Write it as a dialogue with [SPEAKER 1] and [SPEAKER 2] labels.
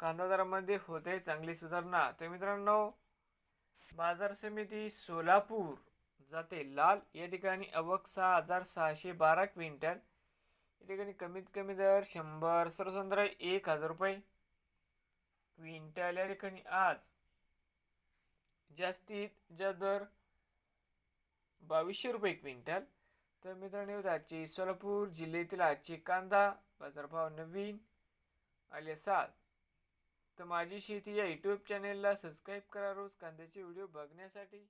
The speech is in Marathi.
[SPEAKER 1] कांदा दरामध्ये होते चांगली सुधारणा. तर मित्रांनो बाजार समिती सोलापूर जाते लाल. या ठिकाणी अवक सहा हजार सहाशे बारा क्विंटल. या ठिकाणी कमीत कमी दर शंभर सर्वसंद्र एक हजार रुपये क्विंटल. या ठिकाणी आज जास्तीत जास्त दर बावीसशे रुपये क्विंटल. तर मित्रांनो आजचे सोलापूर जिल्ह्यातील आजचे कांदा बाजारभाव नवीन आले सात तर माझी शेती या यूट्यूब चॅनेलला सबस्क्राईब करा रोज कांद्याचे व्हिडिओ बघण्यासाठी.